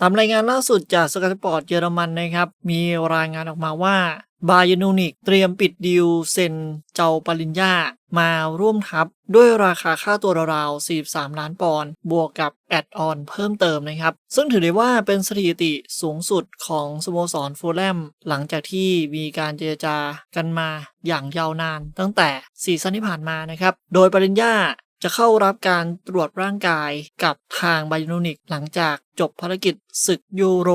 ตามรายงานล่าสุดจากสกาตปอร์ตเยอรมันนะครับ มีรายงานออกมาว่าบาเยนูนิกเตรียมปิดดีลเซ็นเจ้าปริญญามาร่วมทัพด้วยราคาค่าตัวราวๆ 43 ล้านปอนด์บวกกับแอดออนเพิ่มเติมนะครับ ซึ่งถือได้ว่าเป็นสถิติสูงสุดของสโมสรฟูลแลมหลังจากที่มีการเจรจากันมาอย่างยาวนานตั้งแต่ซีซั่นที่ผ่านมานะครับ โดยปริญญาจะเข้ารับการตรวจร่างกายกับทางไบโนนิกหลังจาก จบภารกิจศึกยูโร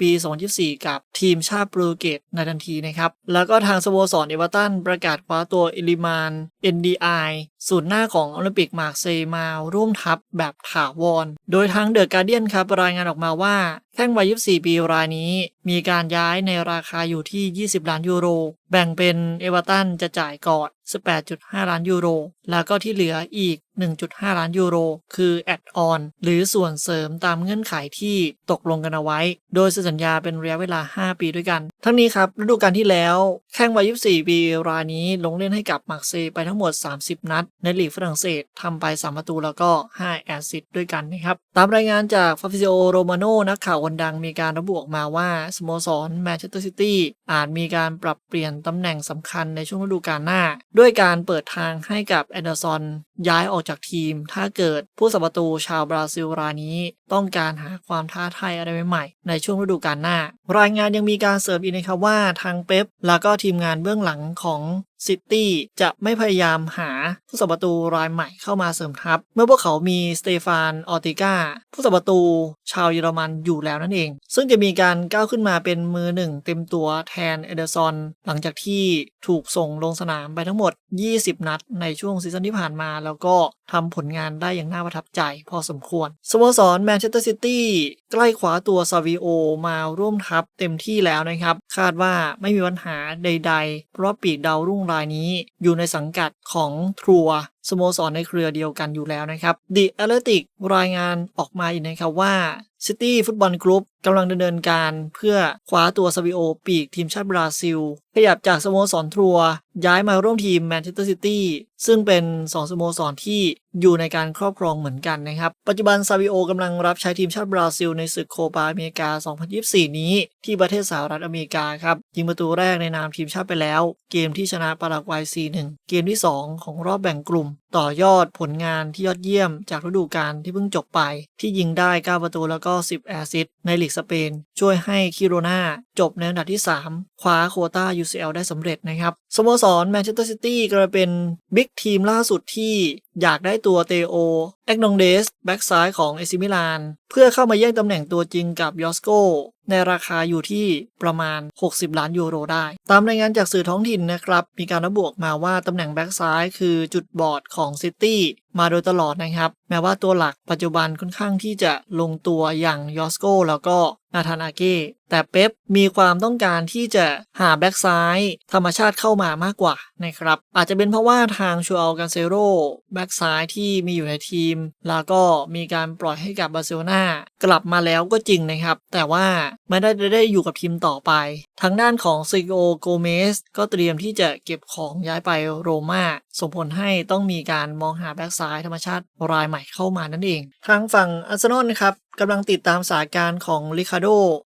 ปี 2024 กับทีมชาติโปรตุเกสในทันทีนะครับ แล้วก็ทางสโมสรเอเวอร์ตันประกาศคว้าตัวอิลิมาน NDI ศูนย์หน้าของโอลิมปิกมาร์เซมาร่วมทัพแบบถาวร โดยทางเดอะการเดียนครับรายงานออกมาว่าแข้งวัย 24 ปีรายนี้ มีการย้ายในราคาอยู่ที่ 20 ล้านยูโร แบ่งเป็นเอเวอร์ตันจะจ่ายก่อน 18.5 ล้านยูโร แล้วก็ที่เหลืออีก 1.5 ล้านยูโร คือแอดออน หรือส่วนเสริมตามเงื่อนไขที่ตกลงกันเอาไว้ โดยสัญญาเป็นระยะเวลา 5 ปีด้วยกัน ทั้งนี้ครับฤดูกาลที่แล้วแข้งวัย 24 ปีรายนี้ลงเล่นให้กับมาร์เซย์ไปทั้งหมด 30 นัด ในลีกฝรั่งเศสทำไป 3 ประตูแล้วก็ 5 แอสซิสต์ด้วยกันนะครับ ตามรายงานจากฟาฟิซิโอโรมาโนนักข่าวคนดังมีการระบุออกมาว่า สโมสรแมนเชสเตอร์ซิตี้อาจมีการปรับเปลี่ยนตำแหน่งสำคัญในช่วงฤดูกาลหน้า ด้วยการเปิดทางให้กับแอนเดอร์สันย้ายออกจากทีม ถ้าเกิดผู้สัมประตูชาวบราซิลรายนี้ ต้องการหาความท้าทายอะไรใหม่ๆในช่วงฤดูกาลหน้า รายงานยังมีการเสริมอีกนะครับว่าทางเป๊ปแล้วก็ทีมงานเบื้องหลังของซิตี้จะไม่พยายามหาผู้สัมประตูรายใหม่เข้ามาเสริมทัพ เมื่อพวกเขามีสเตฟานออติก้าผู้สัมประตูชาวเยอรมันอยู่แล้วนั่นเอง ซึ่งจะมีการก้าวขึ้นมาเป็นมือหนึ่งเต็มตัวแทนเอเดอร์ซอน หลังจากที่ถูกส่งลงสนามไปทั้งหมด 20 นัดในช่วงซีซั่นที่ผ่านมา แล้วก็ทำผลงานได้อย่างน่าประทับใจพอสมควรสโมสรแมนเชสเตอร์ซิตี้ใกล้คว้าตัวซาวิโอมาร่วมทัพเต็มที่แล้วนะครับ คาดว่าไม่มีปัญหาใดๆ เพราะปีกดาวรุ่งรายนี้อยู่ในสังกัดของทัวร์ สโมสรในเครือเดียวกันอยู่แล้วนะครับดิแอตเลติกรายงานออกมาอีกนะครับว่าซิตี้ฟุตบอลกรุ๊ปกำลังดำเนินการเพื่อคว้าตัวซาวิโอปีกทีมชาติบราซิล ขยับจากสโมสรทัวย้ายมาร่วมทีมแมนเชสเตอร์ซิตี้ซึ่งเป็น 2 สโมสรที่อยู่ในการครอบครองเหมือนกันนะครับ ปัจจุบันซาวิโอกำลังรับใช้ทีมชาติบราซิลในศึกโคปาอเมริกา 2024 นี้ ที่ประเทศสหรัฐอเมริกาครับยิงประตูแรกในนามทีมชาติไปแล้ว เกมที่ชนะปารากวัย 4-1 เกมที่ 2 ของรอบแบ่งกลุ่มต่อยอดผลงานที่ยอดเยี่ยมจากฤดูกาลที่เพิ่งจบไป ที่ยิงได้ 9 ประตูแล้วก็ 10 แอซิสต์ในลีกสเปน ช่วยให้คิโรนาจบในอันดับที่ 3 คว้าโควต้า UCL ได้สำเร็จนะครับสโมสรแมนเชสเตอร์ซิตี้กลายเป็นบิ๊กทีมล่าสุดที่อยากได้ตัวเตโอ แอกนองเดสแบ็กซ้ายของเอซิมิลาน เพื่อเข้ามาแย่งตำแหน่งตัวจริงกับยอสโกในราคาอยู่ที่ประมาณ 60 ล้านยูโรได้ ตามรายงานจากสื่อท้องถิ่นนะครับ มีการระบุออกมาว่าตำแหน่งแบ็กซ้ายคือจุดบอดของซิตี้ มาโดยตลอดนะครับ แม้ว่าตัวหลักปัจจุบันค่อนข้างที่จะลงตัวอย่างยอสโกแล้วก็นาธานอาเก้แต่เป๊ปมีความต้องการที่จะหาแบ็กซ้ายธรรมชาติเข้ามามากกว่านะครับ อาจจะเป็นเพราะว่าทางชูอัลกันเซโรแบ็กซ้ายที่มีอยู่ในทีม แล้วก็มีการปล่อยให้กับบาร์เซโลนากลับมาแล้วก็จริงนะครับ แต่ว่า ไม่ได้ได้อยู่กับทีมต่อไป ทางด้านของซิโอโกเมสก็เตรียมที่จะเก็บของย้ายไปโรม่าส่งผลให้ต้องมีการมองหาแบ็กซ้ายธรรมชาติรายใหม่เข้ามานั่นเอง ทางฝั่งอาร์เซนอลครับ กำลังติดตามสถานการณ์ของริคาโด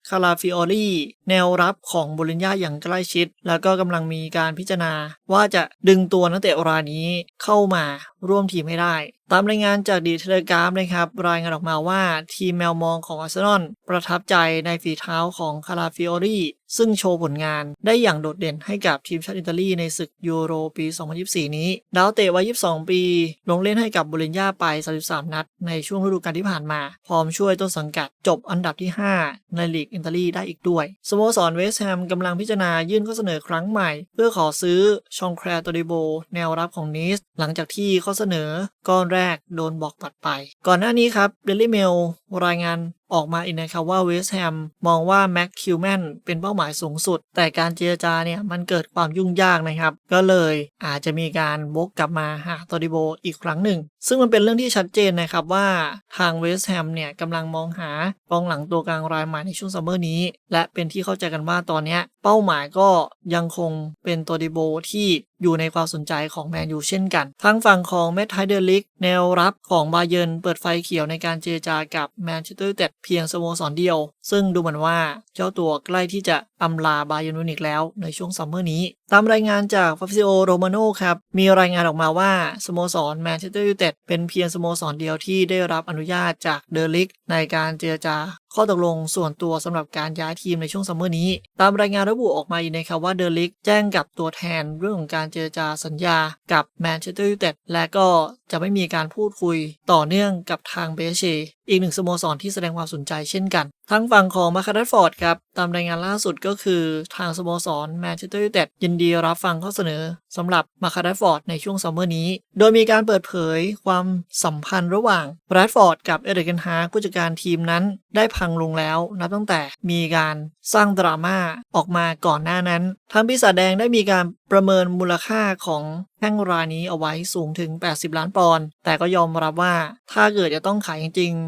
คาราฟิออรีแนวรับของบุรินญาอย่างใกล้ชิด แล้วก็กำลังมีการพิจารณา ว่าจะดึงตัวนักเตะรายนี้เข้ามาร่วมทีมให้ได้ ตามรายงานจากดีเทเลกราฟนะครับ รายงานออกมาว่าทีมแมวมองของอาร์เซนอลประทับใจในฝีเท้าของคาราฟิออรีซึ่งโชว์ผลงานได้อย่างโดดเด่นให้กับทีมชาติอิตาลีในศึกยูโรปี 2024 นี้ ดาวเตะวัย 22 ปี ลงเล่นให้กับบุรินญาไป 33 นัด ในช่วงฤดูกาลที่ผ่านมา พร้อมช่วยต้นสังกัดจบอันดับที่ 5 ในลีกอิตาลีได้อีกด้วย สโมสรเวสต์แฮมกำลังพิจารณายื่นข้อเสนอครั้งใหม่ เพื่อขอซื้อชองแคร์ตอดิโบ แนวรับของนิส หลังจากที่ข้อเสนอ ก้อนแรกโดนบอกตัดไป ก่อนหน้านี้ครับเดลิเมลรายงานออกมาอีกนะครับว่าเวสแฮมมองว่าแม็กคิวแมนเป็นเป้าหมายสูงสุด แต่การเจรจาเนี่ยมันเกิดความยุ่งยากนะครับ ก็เลยอาจจะมีการบกกลับมาหาตอดิโบอีกครั้งหนึ่ง ซึ่งมันเป็นเรื่องที่ชัดเจนนะครับว่าทางเวสแฮมเนี่ยกำลังมองหากองหลังตัวกลางรายใหม่ในช่วงซัมเมอร์นี้ และเป็นที่เข้าใจกันว่าตอนนี้เป้าหมายก็ยังคงเป็นตอดิโบที่อยู่ในความสนใจของแมนยูเช่นกันทางฝั่งของแมทไทเดอร์ลิกแนวรับของบาเยนเปิดไฟเขียวในการเจรจากับแมนเชสเตอร์ยูเต็ดเพียงสโมสรเดียว ซึ่งดูเหมือนว่าเจ้าตัวใกล้ที่จะอำลาบาเยร์นมิวนิกแล้วในช่วงซัมเมอร์นี้ ตามรายงานจากฟาฟิโอโรมาโนครับ มีรายงานออกมาว่าสโมสรแมนเชสเตอร์ยูไนเต็ดเป็นเพียงสโมสรเดียวที่ได้รับอนุญาตจากเดลิกในการเจรจาข้อตกลงส่วนตัวสำหรับการย้ายทีมในช่วงซัมเมอร์นี้ ตามรายงานระบุออกมาอีกนะครับว่าเดลิกแจ้งกับตัวแทนเรื่องของการเจรจาสัญญากับแมนเชสเตอร์ยูไนเต็ดและก็จะไม่ไมีการพูดคุยต่อเนื่องกับทางเบเช อีกหนึ่งสโมสรที่แสดงความสนใจเช่นกันทางฝั่งของมาคาดฟอร์ดครับ ตามรายงานล่าสุดก็คือทางสโมสรแมนเชสเตอร์ยูไนเต็ดยินดีรับฟังข้อเสนอสำหรับมาคาดฟอร์ดในช่วงซัมเมอร์นี้ โดยมีการเปิดเผยความสัมพันธ์ระหว่างแรดฟอร์ดกับเอเดรกันฮาผู้จัดการทีมนั้นได้พังลงแล้ว นับตั้งแต่มีการสร้างดราม่าออกมาก่อนหน้านั้นทางปีศาจแดงได้มีการประเมินมูลค่าของแข้งรายนี้เอาไว้สูงถึง 80 ล้านปอนด์แต่ก็ยอมรับว่าถ้าเกิดจะต้องขายจริง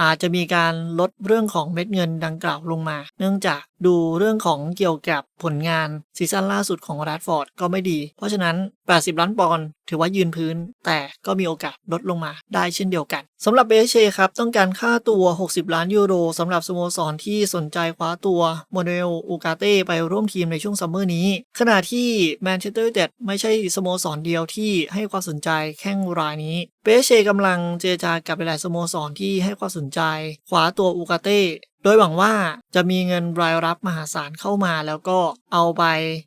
อาจจะมีการลดเรื่องของเม็ดเงินดังกล่าวลงมา เนื่องจากดูเรื่องของเกี่ยวกับผลงานซีซั่นล่าสุดของแรดฟอร์ดก็ไม่ดี เพราะฉะนั้น 80 ล้านปอนด์ถือว่ายืนพื้น แต่ก็มีโอกาสลดลงมาได้เช่นเดียวกันสำหรับเบเชครับ ต้องการค่าตัว 60 ล้านยูโรสำหรับสโมสรที่สนใจคว้าตัวโมเดลอูกาเต้ไปร่วมทีมในช่วงซัมเมอร์นี้ ขณะที่แมนเชสเตอร์ยูไนเต็ดไม่ใช่สโมสรเดียวที่ให้ความสนใจแข้งรายนี้เปเชกำลังเจรจากับหลายสโมสรที่ให้ความสนใจคว้าตัวอูกาเต้โดยหวังว่าจะมีเงินรายรับมหาศาลเข้ามา แล้วก็เอาไป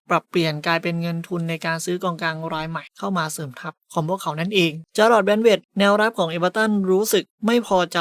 ปรับเปลี่ยนกลายเป็นเงินทุนในการซื้อกองกลางรายใหม่เข้ามาเสริมทัพ ของพวกเขานั่นเองจารอดแบนเวดแนวรับของเอเวอร์ตันรู้สึกไม่พอใจ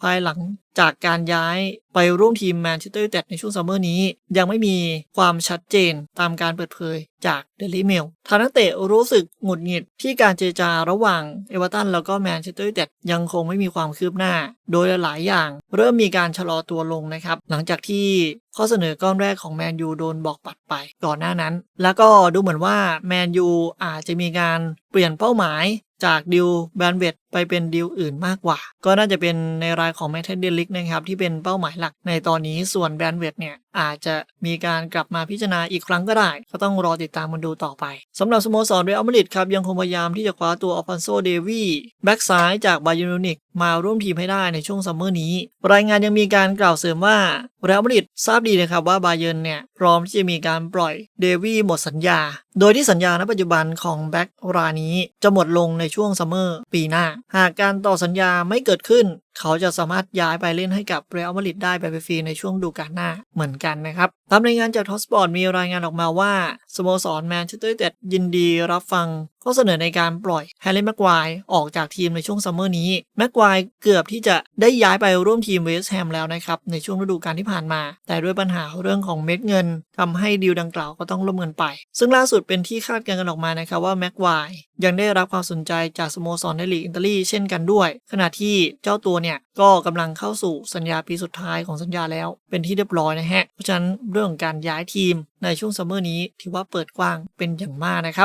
ภายหลังจากการย้ายไปร่วมทีมแมนเชสเตอร์ยูไนเต็ดในช่วงซัมเมอร์นี้ ยังไม่มีความชัดเจนตามการเปิดเผยจากเดลิเมลทางนักเตะรู้สึกหงุดหงิดที่การเจรจาระหว่างเอเวอร์ตันแล้วก็แมนเชสเตอร์ยูไนเต็ดยังคงไม่มีความคืบหน้า โดยหลายอย่างเริ่มมีการชะลอตัวลงนะครับ หลังจากที่ ข้อเสนอก้อนแรกของแมนยูโดนบอกปัดไปก่อนหน้านั้น แล้วก็ดูเหมือนว่าแมนยูอาจจะมีการเปลี่ยนเป้าหมายจากดิวแบนเวดไปเป็นดิวอื่นมากกว่า ก็น่าจะเป็นในรายของแมทเทนเดลิกนะครับ ที่เป็นเป้าหมายหลักในตอนนี้ส่วนแบนเวดเนี่ย อาจจะมีการกลับมาพิจารณาอีกครั้งก็ได้ ก็ต้องรอติดตามมันดูต่อไปสำหรับสโมสรเรอัลมาดริดครับ ยังคงพยายามที่จะคว้าตัวอัลฟอนโซเดวีแบ็กซ้ายจากบาเยร์นมิวนิกมาร่วมทีมให้ได้ในช่วงซัมเมอร์นี้ รายงานยังมีการกล่าวเสริมว่าเรอัลมาดริดทราบดีนะครับว่าบาเยร์นเนี่ยพร้อมที่จะมีการปล่อยเดวี่หมดสัญญา โดยที่สัญญาณปัจจุบันของแบ็กรายนี้จะหมดลงในช่วงซัมเมอร์ปีหน้า หากการต่อสัญญาไม่เกิดขึ้น เขาจะสามารถย้ายไปเล่นให้กับเรอัลมาดริดได้ไปฟรีในช่วงดูกาลหน้าเหมือนกันนะครับตามรายงานจากทอสปอร์ตมีรายงานออกมาว่าสโมสรแมนเชสเตอร์ยูไนเต็ดยินดีรับฟังข้อเสนอในการปล่อยแฮร์รี่แม็กควายออกจากทีมในช่วงซัมเมอร์นี้แม็กควายเกือบที่จะได้ย้ายไปร่วมทีมเวสต์แฮมแล้วนะครับในช่วงฤดูกาลที่ผ่านมา แต่ด้วยปัญหาเรื่องของเม็ดเงินทำให้ดีลดังกล่าวก็ต้องล่มเงินไป ซึ่งล่าสุดเป็นที่คาดการณ์กันออกมานะครับว่าแม็กควายยังได้รับความสนใจจากสโมสรในลีกอิตาลีเช่นกันด้วย ขณะที่เจ้าตัวเนี่ยก็กำลังเข้าสู่สัญญาปีสุดท้ายของสัญญาแล้วเป็นที่เรียบร้อยนะฮะ เพราะฉะนั้นเรื่องของการย้ายทีมในช่วงซัมเมอร์นี้ถือว่าเปิดกว้างเป็นอย่างมากนะครับ